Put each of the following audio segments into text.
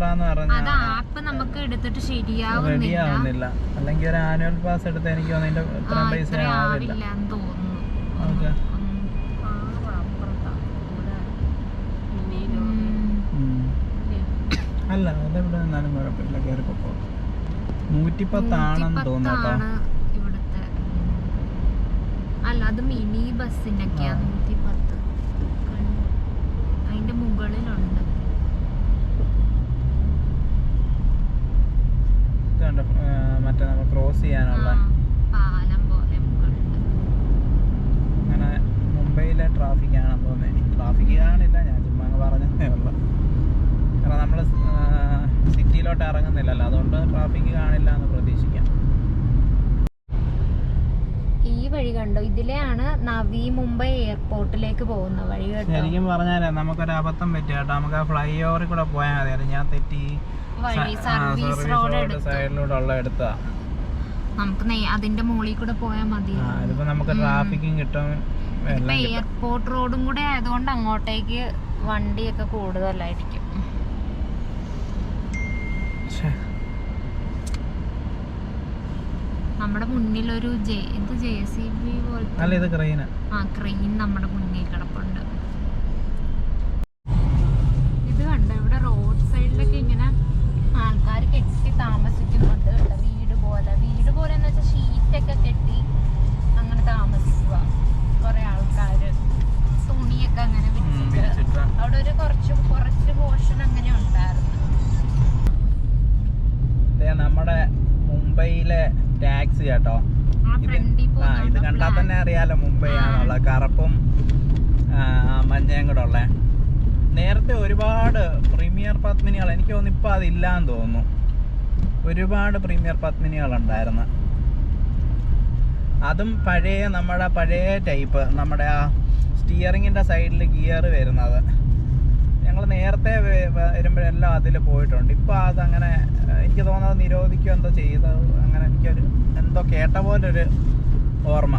യാത്ര എന്ന് ആപ്പ് നമുക്ക് എടുത്തിട്ട് ശരിയാവുന്നില്ല. അല്ലെങ്കിൽ ഒരു ആനുവൽ പാസ് എടുത്ത് എനിക്ക് ആ, ഇത്രയും പൈസ ആവില്ല. ഓക്കെ. അല്ല അതെവിടെ നിന്നാലും കുഴപ്പമില്ല. കയറി പൊക്കോ നൂറ്റിപ്പത്താണെന്ന് തോന്നുന്നു അല്ല അത് മിനി ബസ്സിനൊക്കെയാ ആ. നൂറ്റി പത്ത് അതിന്റെ മുകളിലുണ്ട് ഇത് കണ്ടോ മറ്റേ നമ്മൾ ക്രോസ് ചെയ്യാനുള്ള. അങ്ങനെ മുംബൈയിലെ ട്രാഫിക് ആണെന്ന് തോന്നുന്നു എനിക്ക് ട്രാഫിക് കാണില്ല ഞാൻ ചുമ്മാ അങ്ങ് പറഞ്ഞതേ ഉള്ളൂ. കാരണം നമ്മൾ സിറ്റിയിലോട്ട് ഇറങ്ങുന്നില്ലല്ലോ. അതുകൊണ്ട് ട്രാഫിക് കാണില്ല എന്ന് പ്രതീക്ഷിക്കാം. ഈ വഴി കണ്ടോ? ഇതിലെയാണ് നവി മുംബൈ എയർപോർട്ടിലേക്ക് പോകുന്ന വഴി കേട്ടോ. ശരിക്കും പറഞ്ഞാലേ നമുക്കൊരു അബദ്ധം പറ്റി കേട്ടോ. നമുക്ക് ആ ഫ്ലൈ ഓവറിൽ കൂടെ പോയാൽ മതിയായിരുന്നു ഞാൻ തെറ്റി വഴി സർവീസ് റോഡ് സൈഡിലൂടെ എടുത്താ. നമുക്ക് അതിന്റെ മുകളിൽ കൂടെ പോയാൽ മതി. ആ ഇതിപ്പോ നമുക്ക് ട്രാഫിക്കും കിട്ടും എയർപോർട്ട് റോഡും കൂടെ ആയതുകൊണ്ട് അങ്ങോട്ടേക്ക് വണ്ടിയൊക്കെ കൂടുതലായിരിക്കും. നമ്മുടെ മുന്നിൽ ഒരു ജെ ഇത് ജെ സി ബി പോലത്തെ ആ ക്രെയിൻ നമ്മുടെ മുന്നിൽ കിടപ്പുണ്ട്. വെച്ചാൽ കെട്ടി അങ്ങനെ താമസിക്കുക. കുറെ ആൾക്കാര് തുണിയൊക്കെ അങ്ങനെ വിരിച്ചിട്ട് അവിടെ ഒരു കുറച്ച് കുറച്ച് പോർഷൻ അങ്ങനെ ഉണ്ടായിരുന്നു. നമ്മുടെ മുംബൈയിലെ ടാക്സി കേട്ടോ. ആ ഇത് കണ്ടാൽ തന്നെ അറിയാലോ മുംബൈ ആണുള്ള കറുപ്പും മഞ്ഞയും കൂടെ ഉള്ളേ. നേരത്തെ ഒരുപാട് പ്രീമിയർ പത്മിനികൾ എനിക്ക് തോന്നുന്നു ഇപ്പൊ അതില്ലാന്ന് തോന്നുന്നു. ഒരുപാട് പ്രീമിയർ പത്മിനികൾ ഉണ്ടായിരുന്നു അതും പഴയ നമ്മുടെ പഴയ ടൈപ്പ് നമ്മുടെ ആ സ്റ്റിയറിങ്ങിന്റെ സൈഡിൽ ഗിയർ വരുന്നത്. ഞങ്ങൾ നേരത്തെ വരുമ്പോഴെല്ലാം അതിൽ പോയിട്ടുണ്ട്. ഇപ്പോൾ അതങ്ങനെ എനിക്ക് തോന്നുന്നത് നിരോധിക്കുക എന്തോ ചെയ്തത് അങ്ങനെ എനിക്കൊരു എന്തോ കേട്ട പോലൊരു ഓർമ്മ.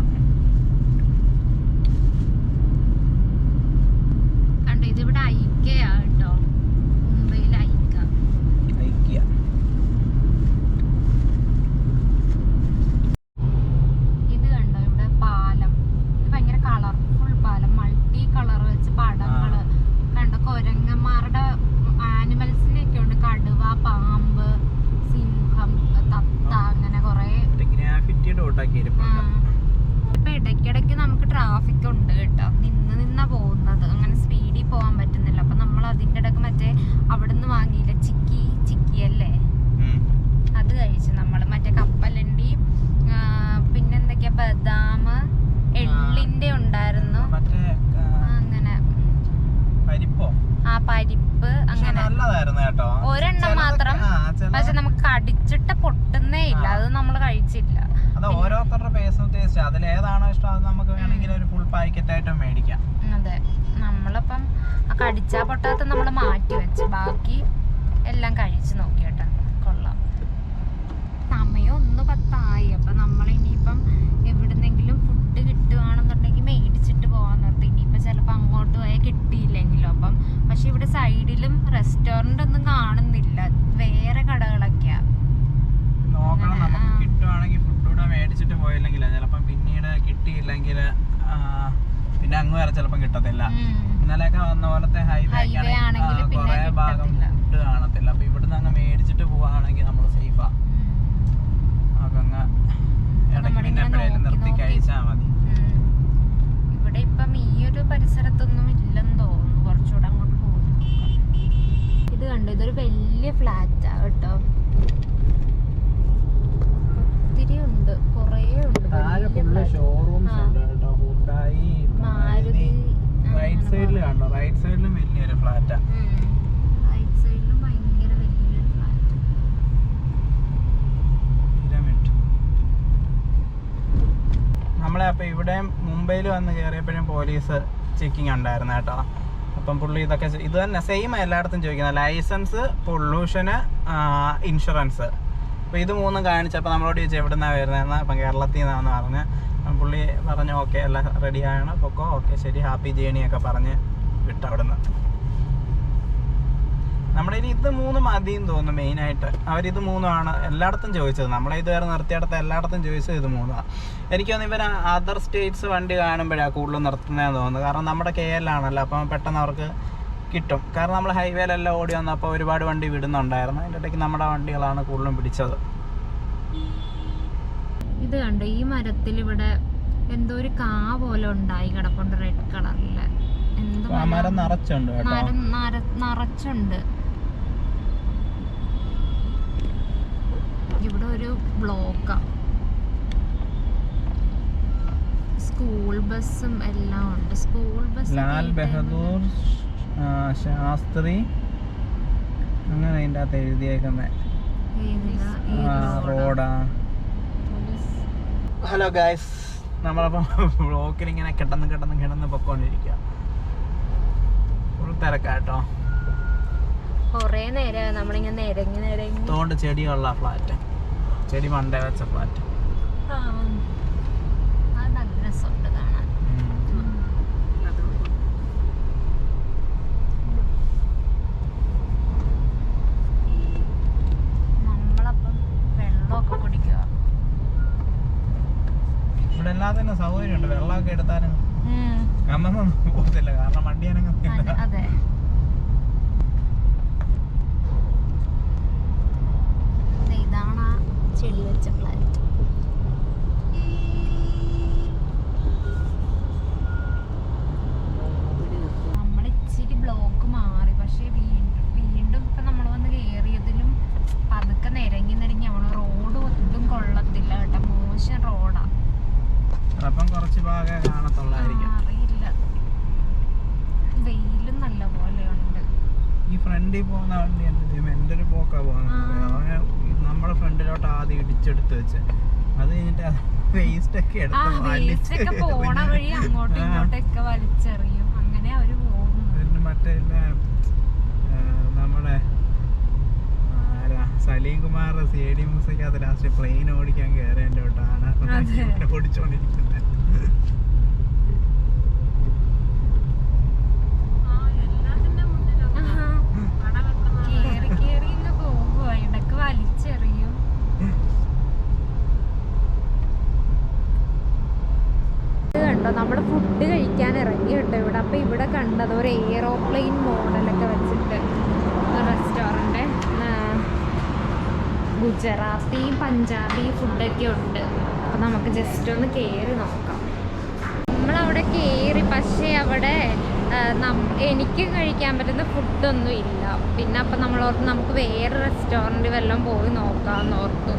ഇതിവിടെ ഐക്യയാ കേട്ടോ മുംബൈയിൽ ഐക്യ ഐക്യ ഇത് കണ്ടോ ഇവിടെ പാലം ഇത് ഭയങ്കര കളർഫുൾ പാലം മൾട്ടി കളർ വെച്ച് പടങ്ങൾ കണ്ടോ കൊരങ്ങന്മാരുടെ ആനിമൽസിനെയൊക്കെ ഉണ്ട് കടുവ പാമ്പ് സിംഹം തത്ത അങ്ങനെ കൊറേ ഗ്രാഫിറ്റിയുടെ കൂട്ടാക്കി ഇരിപ്പുണ്ട് ഇപ്പൊ ഇടയ്ക്കിടയ്ക്ക് നമുക്ക് ട്രാഫിക് ഉണ്ട് കേട്ടോ നിന്ന് നിന്നാ പോകുന്നത് അങ്ങനെ സ്പീഡിൽ പോകാൻ പറ്റുന്നില്ല അപ്പൊ നമ്മൾ അതിന്റെ ഇടയ്ക്ക് മറ്റേ അവിടുന്ന് വാങ്ങിയില്ല ചിക്കി ചിക്കി അല്ലേ ഉം. അത് കഴിച്ചു നമ്മൾ മറ്റേ കപ്പലണ്ടി ആ, പിന്നെന്തൊക്കെയാ ബദാം എള്ളിന്റെ ഉണ്ടായിരുന്നു മറ്റേ ആ, അങ്ങനെ പരിപ്പോ ആ പരിപ്പ് പക്ഷെ അങ്ങനെ നല്ലതായിരുന്നു കേട്ടോ ഒരെണ്ണം ചിലതൊക്കെ- മാത്രം ആ, ചില- പക്ഷെ നമുക്ക് കടിച്ചിട്ട് പൊട്ടുന്നേ ഇല്ല. അത് നമ്മൾ കഴിച്ചില്ല. അത് ഓരോരുത്തരുടെ പേഴ്സണൽ ടേസ്റ്റ് അതിൽ ഏതാണോ ഇഷ്ടം അത് നമുക്ക് വേണമെങ്കിൽ ഒരു ഫുൾ പാക്കറ്റ് ആയിട്ട് മേടിക്കാം. അതെ. നമ്മളിപ്പം ആ കടിച്ചാ പൊട്ടാത്ത നമ്മൾ മാറ്റി വെച്ച്. ബാക്കി എല്ലാം കഴിച്ചു നോക്കി കേട്ടോ കൊള്ളാം. സമയം ഒന്ന് പത്തായി. അപ്പൊ നമ്മൾ ഇനിയിപ്പം എവിടുന്നെങ്കിലും ഫുഡ് കിട്ടുകയാണെന്നുണ്ടെങ്കിൽ മേടിച്ചിട്ട് പോകാൻ നിർത്തി. ഇനിയിപ്പോ ചിലപ്പോ അങ്ങോട്ട് പോയാൽ കിട്ടിയില്ലെങ്കിലും അപ്പം. പക്ഷെ ഇവിടെ സൈഡിലും റെസ്റ്റോറന്റ് ഒന്നും കാണുന്നില്ല വേറെ കടകളൊക്കെയാ നോക്കണം അങ്ങനെ, നമുക്ക് ആ. കിട്ടുവാണെങ്കിൽ ഫുഡ് കൂടെ മേടിച്ചിട്ട് പോയില്ലെങ്കിൽ ചിലപ്പം പിന്നീട് കിട്ടിയില്ലെങ്കിൽ പിന്നെ അങ്ങ് വരെ ചിലപ്പം കിട്ടത്തില്ല ഉം. ഇന്നലെയൊക്കെ വന്ന പോലത്തെ ഹൈവേ Highway ആണെങ്കിൽ പിന്നെ കുറെ ഭാഗം കിട്ടത്തില്ല. ഫുഡ് കാണത്തില്ല അപ്പൊ ഇവിടുന്ന് അങ്ങ് മേടിച്ചിട്ട് പോവാണെങ്കിൽ നമ്മൾ സേഫാ ഉം. നമുക്ക് അങ്ങ് പരിസരത്തൊന്നും ഇല്ലെന്ന് തോന്നുന്നു കുറച്ചുകൂടെ അങ്ങോട്ട് പോകും ഇത് കണ്ടോ ഇതൊരു വലിയ ഫ്ലാറ്റാ കേട്ടോ ഒത്തിരി ഉണ്ട് കുറേ ഉണ്ട് താഴെ വലിയ ഫുള്ള് flat. ഷോറൂംസ് ആ. ഉണ്ട് കേട്ടോ ഹുണ്ടായി മാരുതി റൈറ്റ് സൈഡിൽ കണ്ടോ റൈറ്റ് സൈഡിലും വലിയൊരു ഫ്ലാറ്റാ റൈറ്റ് സൈഡിലും ഭയങ്കര വലിയൊരു ഫ്ലാറ്റ് പിരമിഡ് നമ്മളെ ഇവിടെ മുംബൈയിൽ വന്ന് കയറിയപ്പോഴും പോലീസ് ചെക്കിങ് ഉണ്ടായിരുന്നു കേട്ടോ. അപ്പം പുള്ളി ഇതൊക്കെ ഇത് തന്നെ സെയിം എല്ലായിടത്തും ചോദിക്കുന്നത്. ലൈസൻസ് പൊള്യൂഷന് ഇൻഷുറൻസ് അപ്പോൾ ഇത് മൂന്നും കാണിച്ചപ്പോൾ നമ്മളോട് ചോദിച്ചു എവിടുന്നാണ് വരുന്നതെന്ന്? അപ്പം കേരളത്തിൽ നിന്നാണെന്ന് പറഞ്ഞ്. പുള്ളി പറഞ്ഞു ഓക്കെ എല്ലാം റെഡി ആയണം പൊക്കോ? ഓക്കെ ശരി. ഹാപ്പി ജേണിയൊക്കെ പറഞ്ഞ് വിട്ടു അവിടുന്ന്. നമ്മുടെ ഇനി ഇത് മൂന്ന് മതിയും തോന്നുന്നു മെയിനായിട്ട് അവരിത് മൂന്നുമാണ് എല്ലായിടത്തും ചോദിച്ചത്. നമ്മളെ ഇതുവരെ നിർത്തിയിടത്ത് എല്ലായിടത്തും ചോദിച്ചത് ഇത് മൂന്നാണ് എനിക്ക് തോന്നുന്നു ഇവർ അതർ സ്റ്റേറ്റ്സ് വണ്ടി കാണുമ്പോഴാണ് കൂടുതലും നിർത്തുന്നതെന്ന് തോന്നുന്നത്. കാരണം നമ്മുടെ കെ എൽ ആണല്ലോ അപ്പം പെട്ടെന്ന് അവർക്ക് കിട്ടും. കാരണം നമ്മൾ ഹൈവേയിലെല്ലാം ഓടി വന്നപ്പോൾ ഒരുപാട് വണ്ടി വിടുന്നുണ്ടായിരുന്നു. അതിന്റെ ഇടയ്ക്ക് നമ്മുടെ വണ്ടികളാണ് കൂടുതലും പിടിച്ചത്. ഇത് കണ്ടോ? ഈ മരത്തിൽ ഇവിടെ എന്തോ ഒരു കാ പോലെ ഉണ്ടായി കിടപ്പുണ്ട് റെഡ് കളറിൽ എന്തോ മരം നിറച്ചുണ്ട് നിറച്ചുണ്ട്. ഇവിടെ ഒരു ബ്ലോക്കാണ് സ്കൂൾ ബസ്സും എല്ലാം ഉണ്ട്. School bus Lal Bahadur Shastri. അങ്ങനെ അതിന്റെ അകത്ത് എഴുതിയേക്കുന്നത് റോഡാ? Hello guys. നമ്മളപ്പം ബ്ലോക്കിൽ ഇങ്ങനെ കിടന്ന് കിടന്ന് കിടന്ന് പൊക്കോണ്ടിരിക്കുക ഫുൾ തിരക്കാട്ടോ. കൊറേ നേരം നമ്മളിങ്ങനെ നിരങ്ങി നിരങ്ങി. തോണ്ട് ചെടിയുള്ള ഫ്ലാറ്റ്. ചെടി മണ്ട വെച്ച ഫ്ലാറ്റ് ഇവിടെ എല്ലാത്തിനും സൗകര്യമുണ്ട്. വെള്ളമൊക്കെ എടുത്താലും അമ്മ പോകത്തില്ല. കാരണം വണ്ടി അതെ, അനങ്ങുന്നില്ല അതെ ദേ ഇതാണ് ആ ചെടി വെച്ച ഫ്ലാറ്റ് നമ്മൾ ഇച്ചിരി ബ്ലോക്ക് മാറി പക്ഷേ വീണ്ടും വീണ്ടും ഇപ്പൊ നമ്മൾ വന്ന് കയറിയതിലും പതുക്കെ നിരങ്ങി നിരങ്ങി അവിടെ റോഡ് ഒട്ടും കൊള്ളത്തില്ല കേട്ടോ മോശം റോഡാ അപ്പം കുറച്ച് ഭാഗമേ കാണത്തുള്ളായിരിക്കും അറിയില്ല വെയിലും നല്ല പോലെ ഉണ്ട് ഈ ഫ്രണ്ടിൽ പോകുന്ന വണ്ടി എന്ത് ചെയ്യും എന്റെ ഒരു പോക്കാ പോകുന്നത് ആ. അവന് ഈ നമ്മുടെ ഫ്രണ്ടിലോട്ട് ആദ്യം ഇടിച്ചെടുത്ത് വെച്ച് അത് കഴിഞ്ഞിട്ട് വേസ്റ്റ് ഒക്കെ ആ എടുത്ത് വേസ്റ്റ് ഒക്കെ പോണ വഴി അങ്ങോട്ടും ഇങ്ങോട്ടൊക്കെ വലിച്ചെറിയും. അങ്ങനെ അവർ പിന്നെ മറ്റേ നമ്മുടെ സലീം കുമാർ സി ഡി മ്യൂസിക്കകത്ത് ലാസ്റ്റ് പ്ലെയിൻ ഓടിക്കാൻ കയറേണ്ട തൊട്ടാണ്. ഓടിച്ചോണ്ടിരിക്കുന്നത് കേറി കേറി ഇങ്ങ് പോകുക ഇടയ്ക്ക് വലിച്ചെറിയും ഇത് കണ്ടോ നമ്മൾ ഫുഡ് കഴിക്കാൻ ഇറങ്ങി കേട്ടോ ഇവിടെ അപ്പൊ ഇവിടെ കണ്ടത് ഒരു എയറോപ്ലെയിൻ മോഡലൊക്കെ വെച്ചിട്ട് റെസ്റ്റോറന്റ് ഗുജറാത്തി പഞ്ചാബി ഫുഡൊക്കെ ഉണ്ട് അപ്പൊ നമുക്ക് ജസ്റ്റ് ഒന്ന് കയറി നോക്കാം നമ്മളവിടെ കയറി പക്ഷേ അവിടെ ആ, നം- എനിക്ക് കഴിക്കാൻ പറ്റുന്ന ഫുഡൊന്നും ഇല്ല. പിന്നെ അപ്പം നമ്മളോർത്ത് നമുക്ക് വേറെ റെസ്റ്റോറന്റ് വല്ലതും പോയി നോക്കാമെന്ന് ഓർത്തു.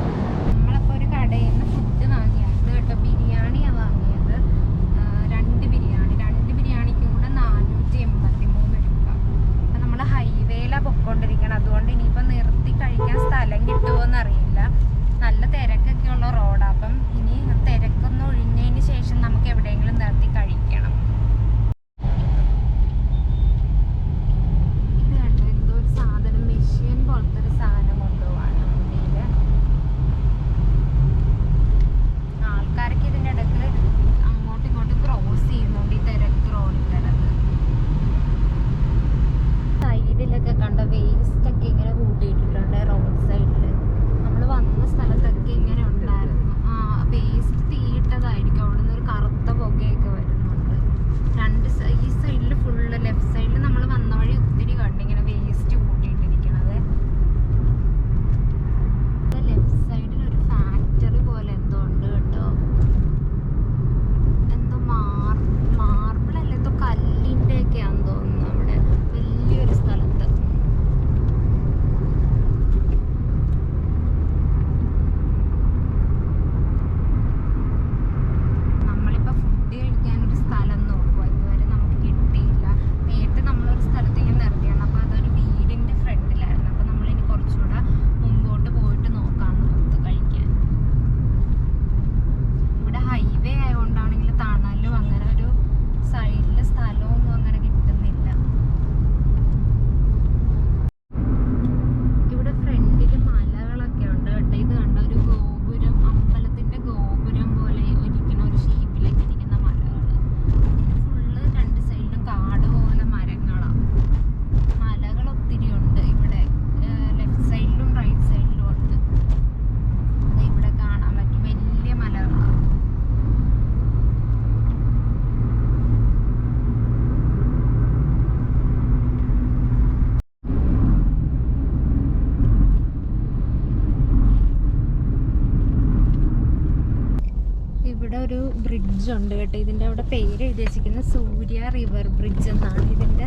ബ്രിഡ്ജ് ഉണ്ട് കേട്ടോ. ഇതിന്റെ അവിടെ പേര് എഴുതി വെച്ചിരിക്കുന്നത് സൂര്യ റിവർ ബ്രിഡ്ജ് എന്നാണ്. ഇതിന്റെ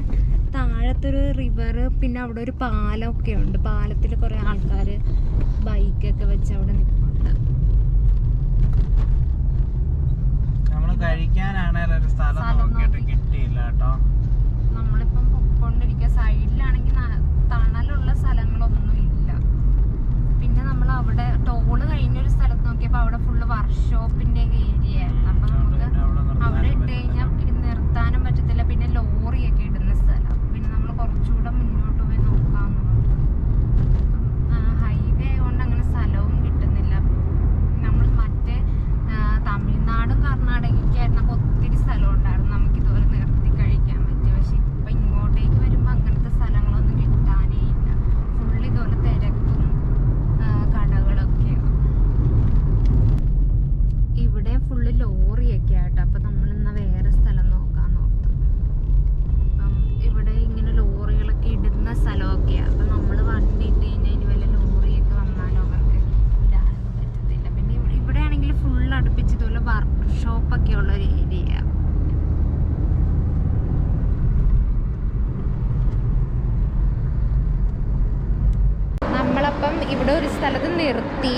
താഴത്തൊരു റിവർ പിന്നെ അവിടെ ഒരു പാലമൊക്കെ ഒക്കെ ഉണ്ട്. പാലത്തിൽ കുറേ ആൾക്കാർ ബൈക്കൊക്കെ വെച്ച് അവിടെ നിൽക്കുന്നുണ്ട്. നമ്മൾ ഒരു സ്ഥലം നോക്കിയിട്ട് നോക്കി. കിട്ടിയില്ല കേട്ടോ. നമ്മളിപ്പം പൊക്കോണ്ടിരിക്കുക സൈഡിലാണെങ്കിൽ തണലുള്ള സ്ഥലങ്ങളൊന്നും നമ്മൾ അവിടെ ടോൾ കഴിഞ്ഞൊരു സ്ഥലത്ത് നോക്കിയപ്പോൾ അവിടെ ഫുള്ള് വർക്ക്ഷോപ്പിന്റെ ഏരിയ ആയിരുന്നു അപ്പൊ നമുക്ക് അവിടെ ഇട്ട് കഴിഞ്ഞാൽ നിർത്താനും പറ്റത്തില്ല പിന്നെ ലോറിയൊക്കെ ഇടുന്ന സ്ഥലം പിന്നെ നമ്മൾ കുറച്ചുകൂടെ മുന്നോട്ട് പോയി നോക്കാന്ന് ഹൈവേ ആയതുകൊണ്ട് അങ്ങനെ സ്ഥലവും കിട്ടുന്നില്ല നമ്മൾ മറ്റേ ആ, തമിഴ്നാടും കർണാടകയ്ക്കായിരുന്നപ്പോൾ ഒത്തിരി സ്ഥലം ഉണ്ടായിരുന്നു നമുക്ക് ഇതുപോലെ നിർത്തി കഴിക്കാൻ പറ്റും പക്ഷെ ഇപ്പൊ ഇങ്ങോട്ടേക്ക് വരുമ്പോൾ അങ്ങനത്തെ സ്ഥലങ്ങളൊന്നും കിട്ടാനേ ഇല്ല ഫുള്ള് ഇതുപോലെ തിരക്കും ആ, കടകളൊക്കെയാണ് ഇവിടെ ഫുള്ള് ലോറിയൊക്കെ ആട്ടോ അപ്പൊ നമ്മൾ എന്നാ വേറെ സ്ഥലം നോക്കാൻ നോർത്തു അപ്പം ഇവിടെ ഇങ്ങനെ ലോറികളൊക്കെ ഇടുന്ന സ്ഥലമൊക്കെയാ അപ്പൊ നമ്മൾ വണ്ടി ഇട്ട് കഴിഞ്ഞാൽ ഇനി വല്ല ലോറിയൊക്കെ വന്നാലോ അവർക്ക് ഇടാനൊന്നും പറ്റത്തില്ല പിന്നെ ഇവ- ഇവിടെ ആണെങ്കിൽ ഫുൾ അടുപ്പിച്ച് ഇതുപോലെ വർക്ക് ഷോപ്പൊക്കെ ഉള്ള ഒരു ഏരിയ നമ്മളപ്പം ഇവിടെ ഒരു സ്ഥലത്ത് നിർത്തി.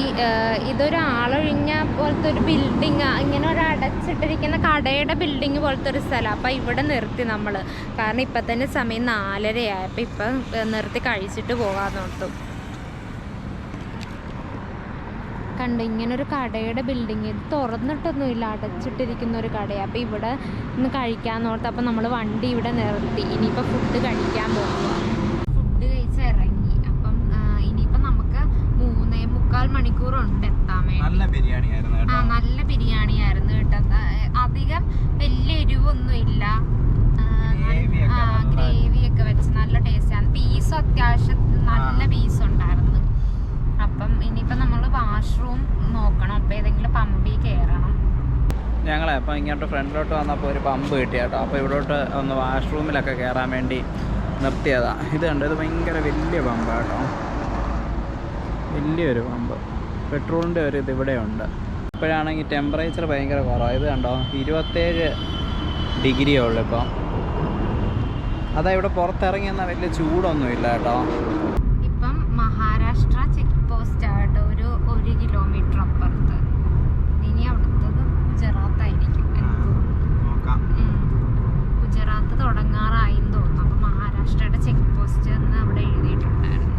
ഇതൊരു ആളൊഴിഞ്ഞ പോലത്തെ ഒരു ബിൽഡിങ് ഇങ്ങനെ ഒരു അടച്ചിട്ടിരിക്കുന്ന കടയുടെ ബിൽഡിങ് പോലത്തെ ഒരു സ്ഥലം. അപ്പം ഇവിടെ നിർത്തി നമ്മൾ കാരണം ഇപ്പം തന്നെ സമയം നാലരയായി. അപ്പം ഇപ്പം നിർത്തി കഴിച്ചിട്ട് പോകാമെന്ന് ഓർത്തു. കണ്ട് ഇങ്ങനൊരു കടയുടെ ബിൽഡിങ് ഇത് തുറന്നിട്ടൊന്നുമില്ല. അടച്ചിട്ടിരിക്കുന്ന ഒരു കടയാണ് അപ്പം ഇവിടെ ഒന്ന് കഴിക്കാമെന്ന് ഓർത്ത്. അപ്പം നമ്മൾ വണ്ടി ഇവിടെ നിർത്തി. ഇനിയിപ്പോൾ ഫുഡ് കഴിക്കാൻ പോകുക ഫുഡ് കഴിച്ച് ഇറങ്ങി അപ്പം ആ, ഇനിയിപ്പം നമുക്ക് മൂന്നേ മുക്കാൽ മണിക്കൂറുണ്ട് എത്താൻ വേണ്ടി നല്ല ബിരിയാണി ആയിരുന്നു ആ നല്ല ബിരിയാണി ആയിരുന്നു കേട്ടോ അധികം വലിയ എരിവൊന്നും ഇല്ല ഗ്രേവി ഒക്കെ വെച്ച് നല്ല ടേസ്റ്റാണ്. പീസും അത്യാവശ്യം നല്ല. പീസ് ഉണ്ടായിരുന്നു. അപ്പം ഇനിയിപ്പം നമ്മൾ വാഷ്റൂം നോക്കണം. അപ്പം ഏതെങ്കിലും പമ്പിൽ കയറണം ഞങ്ങളെ അപ്പം ഇങ്ങോട്ട് ഫ്രണ്ടിലോട്ട് വന്നപ്പോൾ ഒരു പമ്പ് കിട്ടി കേട്ടോ. അപ്പോൾ ഇവിടോട്ട് ഒന്ന് വാഷ്റൂമിലൊക്കെ കയറാൻ വേണ്ടി നിർത്തിയതാണ് ഇത് കണ്ടത് ഭയങ്കര വലിയ പമ്പ് കേട്ടോ. വലിയൊരു പമ്പ്. പെട്രോളിന്റെ ഒരു ഇത് ഇവിടെ ഉണ്ട് ഇപ്പോഴാണെങ്കിൽ ടെമ്പറേച്ചർ ഭയങ്കര കുറവാണ് ഇത് കണ്ടോ? ഇരുപത്തേഴ് ഡിഗ്രിയേ ഉള്ളൂ ഇപ്പോൾ അതാ ഇവിടെ പുറത്തിറങ്ങിയെന്നാൽ വലിയ ചൂടൊന്നുമില്ല കേട്ടോ ഇപ്പം മഹാരാഷ്ട്ര ചെക്ക് പോസ്റ്റ് ആയിട്ട് ഒരു ഒരു കിലോമീറ്റർ അപ്പുറത്ത് ഇനി അവിടുത്തത് ഗുജറാത്ത് ആയിരിക്കും എന്ന് തോന്നുന്നു നോക്കാം ഉം. ഗുജറാത്ത് തുടങ്ങാറായി എന്ന് തോന്നുന്നു അപ്പം മഹാരാഷ്ട്രയുടെ ചെക്ക് പോസ്റ്റ് എന്ന് അവിടെ എഴുതിയിട്ടുണ്ടായിരുന്നു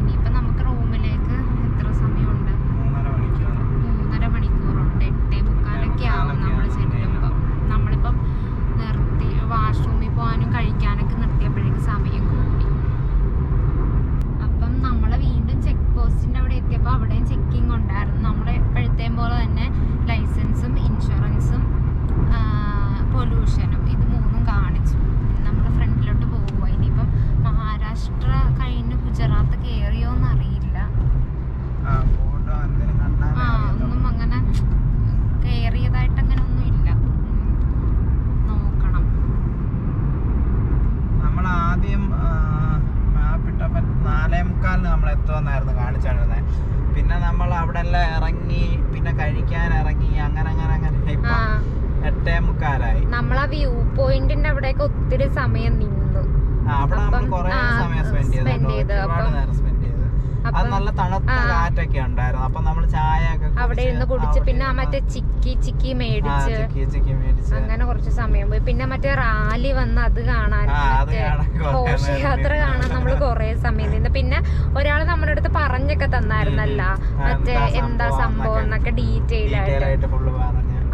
ഇനിയിപ്പം നമുക്ക് റൂമിലേക്ക് എത്ര സമയമുണ്ട് മൂന്നര മണിക്കൂർ മൂന്നര മണിക്കൂറുണ്ട് എട്ടേ മുക്കാലൊക്കെ ആവും നമ്മൾ ചെല്ലുമ്പോൾ നമ്മളിപ്പം നിർത്തി വാഷ്റൂമിൽ പോകാനും കഴിക്കാനൊക്കെ നിർത്തിയപ്പോഴേക്ക് സമയം കൂടി അപ്പം നമ്മൾ വീണ്ടും ചെക്ക് പോസ്റ്റിന്റെ അവിടെ എത്തിയപ്പോൾ അവിടെയും ചെക്കിംഗ് ഉണ്ടായിരുന്നു നമ്മൾ എപ്പോഴത്തെയും പോലെ തന്നെ ലൈസൻസും ഇൻഷുറൻസും പൊല്യൂഷനും ഇത് മൂന്നും കാണിച്ചു നമ്മൾ ഫ്രണ്ടിലോട്ട് പോവുക ഇനിയിപ്പം മഹാരാഷ്ട്ര കഴിഞ്ഞ് ഗുജറാത്ത് കയറിയോ എന്നറിയില്ല ആ ഫോട്ടോ എന്തെങ്കിലും കണ്ടാലേ ആ അറിയത്തുള്ളൂ. ഒന്നും അങ്ങനെ കയറിയതായിട്ട് അങ്ങനെ ഒന്നും ഇല്ല ഉം. നോക്കണം നമ്മൾ ആദ്യം മാപ്പ് ഇട്ടപ്പോൾ നാലേ മുക്കാലിന് നമ്മൾ എത്തുമെന്നായിരുന്നു കാണിച്ചോണ്ടിരുന്നത് പിന്നെ നമ്മൾ അവിടെ എല്ലാം ഇറങ്ങി പിന്നെ കഴിക്കാൻ ഇറങ്ങി അങ്ങനെ അങ്ങനെ അങ്ങനെ ആ ഇപ്പൊ എട്ടേ മുക്കാലായി നമ്മൾ ആ വ്യൂ പോയിന്റിന്റെ അവിടെയൊക്കെ ഒത്തിരി സമയം നിന്നു ആ, അവിടെ നമ്മൾ അപ്പം, കുറെ ആ, സമയം സ്പെൻഡ് ചെയ്തു spend കേട്ടോ. ചെയ്തു. ഒരുപാട് അപ്പം- നേരം സ്പെൻഡ് ചെയ്തു അത് അപ്പം നല്ല തണുത്ത ആ. കാറ്റൊക്കെ ഉണ്ടായിരുന്നു അപ്പൊ നമ്മൾ ചായ ഒക്കെ അവിടെ ഇരുന്ന് കുടിച്ച് പിന്നെ മറ്റേ ചിക്കി ചിക്കി മേടിച്ച് അങ്ങനെ കുറച്ച് സമയം പോയി. പിന്നെ മറ്റേ റാലി വന്ന് അത് കാണാൻ മറ്റേ ഘോഷയാത്ര കാണാൻ നമ്മൾ കുറേ സമയം നിന്ന്. പിന്നെ ഒരാൾ നമ്മുടെ അടുത്ത് പറഞ്ഞൊക്കെ തന്നായിരുന്നല്ല. മറ്റേ എന്താ സംഭവം എന്നൊക്കെ ഡീറ്റെയിൽ ആയിട്ട്.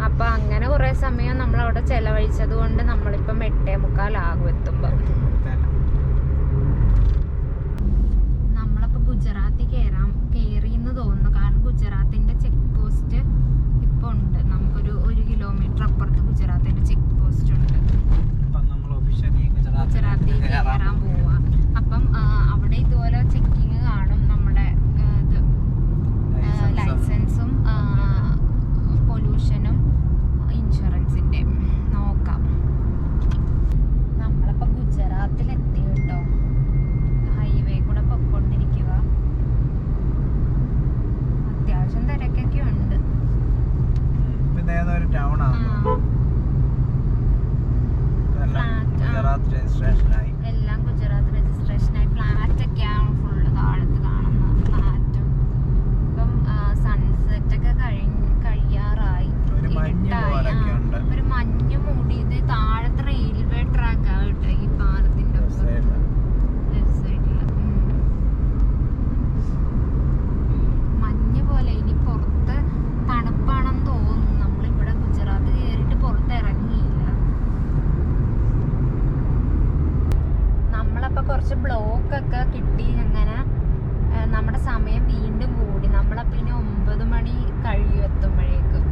അപ്പൊ അങ്ങനെ കുറെ സമയം നമ്മൾ അവിടെ ചെലവഴിച്ചത് കൊണ്ട് നമ്മളിപ്പം എട്ടേ മുക്കാലാകും എത്തുമ്പോ. നമ്മളപ്പോ ഗുജറാത്തിൽ കയറാം കയറിയെന്ന് തോന്നുന്നു. കാരണം ഗുജറാത്തിന്റെ ചെക്ക് പോസ്റ്റ് ഇപ്പൊ ഉണ്ട് നമുക്കൊരു ഒരു കിലോമീറ്റർ അപ്പുറത്ത് ഗുജറാത്തിന്റെ ചെക്ക് പോസ്റ്റ് ഉണ്ട്. ഗുജറാത്തിൽ കയറാൻ പോവാ. അപ്പം അവിടെ ഇതുപോലെ ചെക്കിങ് കാണും നമ്മുടെ ഇത് ലൈസൻസും പൊല്യൂഷനും ഇൻഷുറൻസിന്റെ നോക്കാം നമ്മളിപ്പോ ഗുജറാത്തിൽ എത്തി കേട്ടോ ഹൈവേ കൂടെ പൊക്കോണ്ടിരിക്കുക അത്യാവശ്യം തിരക്കൊക്കെ ഉണ്ട് ഉം. ടൗൺ ആണ് ആ. ഇതെല്ലാം Flat, ആ. ഗുജറാത്ത് രജിസ്ട്രേഷനായി എല്ലാം ഗുജറാത്ത് രജിസ്ട്രേഷനായി ഫ്ലാറ്റ് ഒക്കെയാണ് ഫുള്ള് താഴത്ത് കാണുന്നത് ഫ്ലാറ്റും ഇപ്പം സൺസെറ്റ് ഒക്കെ കഴിഞ്ഞ് കഴിയാറായി ഒരു മഞ്ഞ് ഇരുട്ടായി. പോലൊക്കെ ആ, ഉണ്ട്. ഒരു മഞ്ഞ് മൂടി ഇത് താഴത്തെ റെയിൽവേ ട്രാക്ക് ആകട്ടെ ഈ പാലത്തിന്റെ Left side ൽ. ലെഫ്റ്റ് സൈഡിൽ മഞ്ഞ് പോലെ ഇനി പുറത്ത് തണുപ്പാണെന്ന് തോന്നുന്നു നമ്മളിവിടെ ഗുജറാത്ത് കയറിയിട്ട് പുറത്ത് ഇറങ്ങിയില്ല നമ്മളപ്പോ കുറച്ച് ബ്ലോക്ക് ഒക്കെ കിട്ടി അങ്ങനെ നമ്മുടെ സമയം വീണ്ടും കൂടി. നമ്മളെ പിന്നെ ഒമ്പത് മണി കഴിയും എത്തുമ്പോഴേക്കും.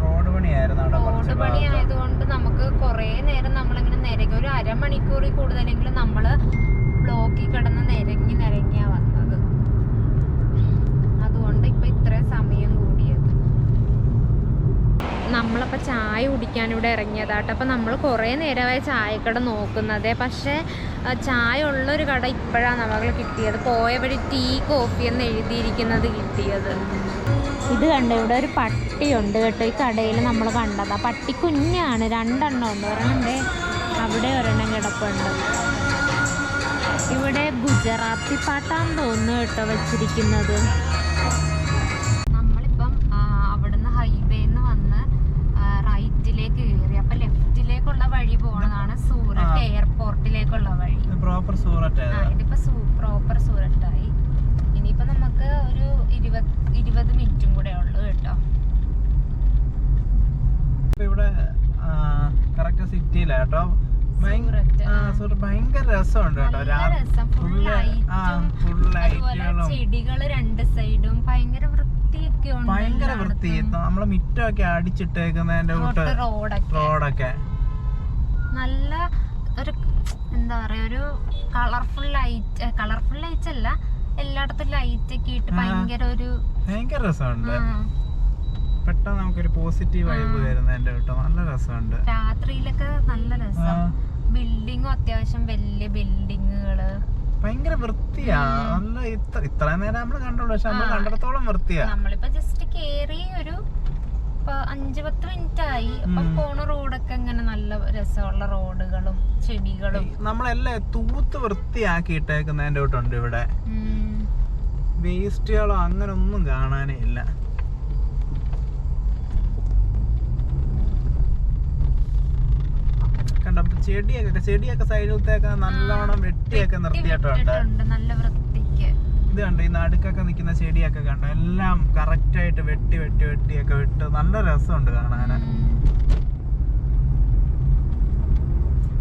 റോഡ് പണി ആയതുകൊണ്ട് നമുക്ക് കുറേ നേരം നമ്മളിങ്ങനെ നിരങ്ങി ഒരു അരമണിക്കൂറിൽ കൂടുതലെങ്കിലും നമ്മൾ ബ്ലോക്കിൽ കിടന്ന് നിരങ്ങി നിരങ്ങിയാ വന്നത്. അതുകൊണ്ട് ഇപ്പൊ ഇത്രയും സമയം നമ്മളപ്പോൾ ചായ കുടിക്കാൻ ഇവിടെ ഇറങ്ങിയതാട്ടോ. അപ്പോൾ നമ്മൾ കുറേ നേരമായി ചായക്കട നോക്കുന്നത്. പക്ഷേ ചായ ഉള്ളൊരു കട ഇപ്പോഴാണ് നമുക്ക് കിട്ടിയത്. പോയ വഴി ടീ കോഫി എന്ന് എഴുതിയിരിക്കുന്നത് കിട്ടിയത്. ഇത് കണ്ടോ? ഇവിടെ ഒരു പട്ടിയുണ്ട് കേട്ടോ. ഈ കടയിൽ നമ്മൾ കണ്ടത്. ആ പട്ടി കുഞ്ഞാണ്. രണ്ടെണ്ണം ഉണ്ട്. ഒരെണ്ണം അവിടെ ഒരെണ്ണം കിടപ്പുണ്ട്. ഇവിടെ ഗുജറാത്തി പാട്ടാന്ന് തോന്നുന്നു കേട്ടോ വെച്ചിരിക്കുന്നത് നമ്മളിപ്പം ആ, അവിടുന്ന് ഹൈവേന്ന് വന്ന് ആ, റൈറ്റിലേക്ക് കയറി അപ്പൊ ലെഫ്റ്റിലേക്കുള്ള വഴി പോണതാണ് സൂററ്റ് ആ. എയർപോർട്ടിലേക്കുള്ള വഴി ഇത് പ്രോപ്പർ സൂററ്റ് ആ ഇതിപ്പോ പ്രോപ്പർ സൂററ്റായി ഇനിയിപ്പോ നമുക്ക് ഒരു ഇരുപത് ഇരുപത് മിനിറ്റും കൂടെ ഉള്ളു കേട്ടോ ഇപ്പൊ ഇവിടെ കറക്റ്റ് സിറ്റിയിലാട്ടോ സൂററ്റ്, ആ. ഭയങ്കര രസമുണ്ട് കേട്ടോ നല്ല രസം ഫുൾ ഫുള്ള് ആ ലൈറ്റും ഫുൾ അതുപോലെ ലൈറ്റുകളും ചെടികൾ രണ്ട് സൈഡും ഭയങ്കര വൃത്തിയൊക്കെ ഉണ്ട് ഭയങ്കര വൃത്തി നമ്മളെ മിറ്റമൊക്കെ അടിച്ചിട്ടേക്കുന്നതിന്റെ കൂട്ട് റോഡൊക്കെ. നല്ല ഒരു എന്താ പറയാ ഒരു കളർഫുൾ ലൈറ്റ് കളർഫുൾ ലൈറ്റ് അല്ല എല്ലായിടത്തും ലൈറ്റ് ഒക്കെ ഇട്ട് ഭയങ്കര ഒരു ഭയങ്കര രസമുണ്ട്. പെട്ടെന്ന് നമുക്കൊരു പോസിറ്റീവ് വൈബ് വരുന്ന വരുന്നതിന്റെ കേട്ടോ നല്ല രസമുണ്ട്. രാത്രിയിലൊക്കെ നല്ല രസം. ബിൽഡിങ്ങും അത്യാവശ്യം വലിയ ബിൽഡിങ്ങുകൾ. ഭയങ്കര വൃത്തിയാ. നല്ല ഇത്ര ഇത്ര നേരം നമ്മൾ കണ്ടുള്ളൂ. പക്ഷെ നമ്മൾ കണ്ടിടത്തോളം വൃത്തിയാ. നമ്മളിപ്പോ ജസ്റ്റ് കേറി ഒരു ഇപ്പൊ അഞ്ചു പത്ത് മിനിറ്റ് ആയി അപ്പൊ. പോണ റോഡൊക്കെ ഇങ്ങനെ നല്ല രസമുള്ള റോഡുകളും ചെടികളും. നമ്മളെല്ലാം തൂത്ത് വൃത്തിയാക്കി ഇട്ടേക്കുന്നതിന്റെ കൂട്ടുണ്ട് ഇവിടെ. വേസ്റ്റുകളോ അങ്ങനെ ഒന്നും കാണാനേ ഇല്ല. ചെടിയൊക്കെ ചെടിയൊക്കെ സൈഡിലത്തേക്ക് നല്ലോണം വെട്ടിയൊക്കെ വെട്ടി നിർത്തിയിട്ടുണ്ട്. നല്ല വൃത്തിക്ക് ഇത് കണ്ടു ഈ നടുക്കൊക്കെ നിൽക്കുന്ന ചെടിയൊക്കെ കണ്ടോ? എല്ലാം കറക്റ്റായിട്ട് വെട്ടി വെട്ടി വെട്ടിയൊക്കെ വിട്ട് നല്ല രസമുണ്ട് കാണാൻ.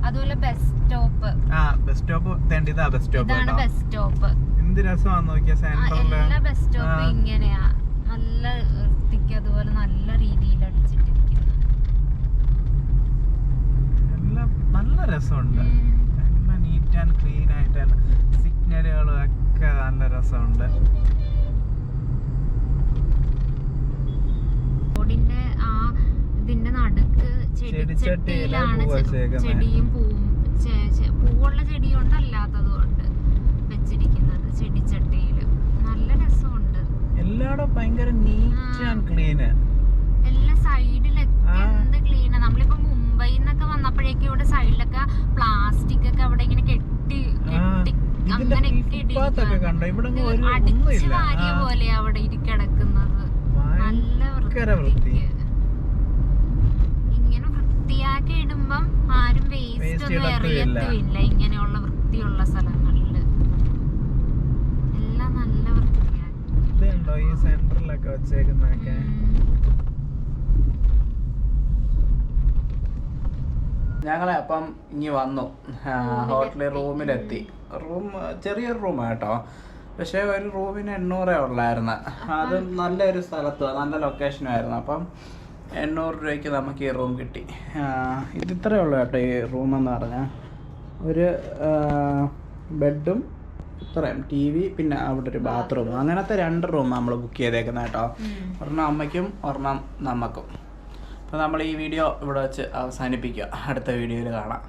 അതുപോലെ ബസ് സ്റ്റോപ്പ് ആ ബസ് സ്റ്റോപ്പ് തേണ്ട ഇതാ ബസ് സ്റ്റോപ്പ് ഇതാണ് കേട്ടോ. ബസ് സ്റ്റോപ്പ് എന്ത് നോക്കിയ എല്ലാ ബസ് സ്റ്റോപ്പും ഇങ്ങനെയാ. നല്ല വൃത്തിക്ക് അതുപോലെ നല്ല രീതിയിൽ അടിച്ചിട്ടിരിക്കുന്നു. എല്ലാം നല്ല രസമുണ്ട്. നല്ല നീറ്റ് ആൻഡ് ക്ലീൻ ആയിട്ട് സിഗ്നലുകളും ഒക്കെ നല്ല രസമുണ്ട്. റോഡിന്റെ ആ ഇതിന്റെ നടുക്ക് ചെടിച്ചട്ടിയിലെ ചെടിച്ചട്ടിയിലാണ് ചെടിയും പൂവും പൂവുള്ള ചെടി കൊണ്ട് അല്ലാത്തത് കൊണ്ട് വെച്ചിരിക്കുന്നത് ചെടിച്ചട്ടിയിൽ. നല്ല രസമുണ്ട്. എല്ലായിടും ഭയങ്കര നീറ്റ്. ആൻഡ് ക്ലീന് എല്ലാ സൈഡിലൊക്കെ. എന്ത് ക്ലീനാ നമ്മളിപ്പോ മുംബൈന്നൊക്കെ വന്നപ്പോഴേക്കും ഇവിടെ സൈഡിലൊക്കെ പ്ലാസ്റ്റിക് ഒക്കെ അവിടെ ഇങ്ങനെ കെട്ടി കെട്ടി അടിച്ച് വാരിയ പോലെ അവിടെ ഇരി കിടക്കുന്നത്. നല്ല വൃത്തി വൃത്തിക്ക്. ഇങ്ങനെ വൃത്തിയാക്കി ഇടുമ്പം ആരും വേസ്റ്റ് ഒന്നും. എറിയത്തുമില്ല. ഇങ്ങനെയുള്ള വൃത്തിയുള്ള സ്ഥലങ്ങളിൽ. എല്ലാം നല്ല വൃത്തിയാക്കി. ഇത് കണ്ടോ? ഈ സെന്ററിലൊക്കെ വെച്ചേക്കുന്നതൊക്കെ. ഞങ്ങളെ അപ്പം ഇനി വന്നു. ഹോട്ടലിൽ റൂമിലെത്തി. റൂം ചെറിയൊരു റൂം കേട്ടോ പക്ഷേ ഒരു റൂമിന് എണ്ണൂറേ ഉള്ളായിരുന്നു. അത് നല്ലൊരു സ്ഥലത്ത് നല്ല ലൊക്കേഷനും ആയിരുന്നു അപ്പം എണ്ണൂറ് രൂപയ്ക്ക് നമുക്ക് ഈ റൂം കിട്ടി. ആ, ഇത് ഇത്രയേ ഉള്ളൂ കേട്ടോ ഈ റൂം എന്ന് പറഞ്ഞാൽ ഒരു ബെഡും ഇത്രയും ടി വി പിന്നെ അവിടെ ഒരു ബാത്റൂം അങ്ങനത്തെ രണ്ട് റൂം നമ്മൾ ബുക്ക് ചെയ്തേക്കുന്നത് കേട്ടോ. ഒരെണ്ണം അമ്മയ്ക്കും ഒരെണ്ണം നമുക്കും അപ്പോൾ നമ്മൾ ഈ വീഡിയോ ഇവിടെ വെച്ച് അവസാനിപ്പിക്കുക. അടുത്ത വീഡിയോയിൽ കാണാം.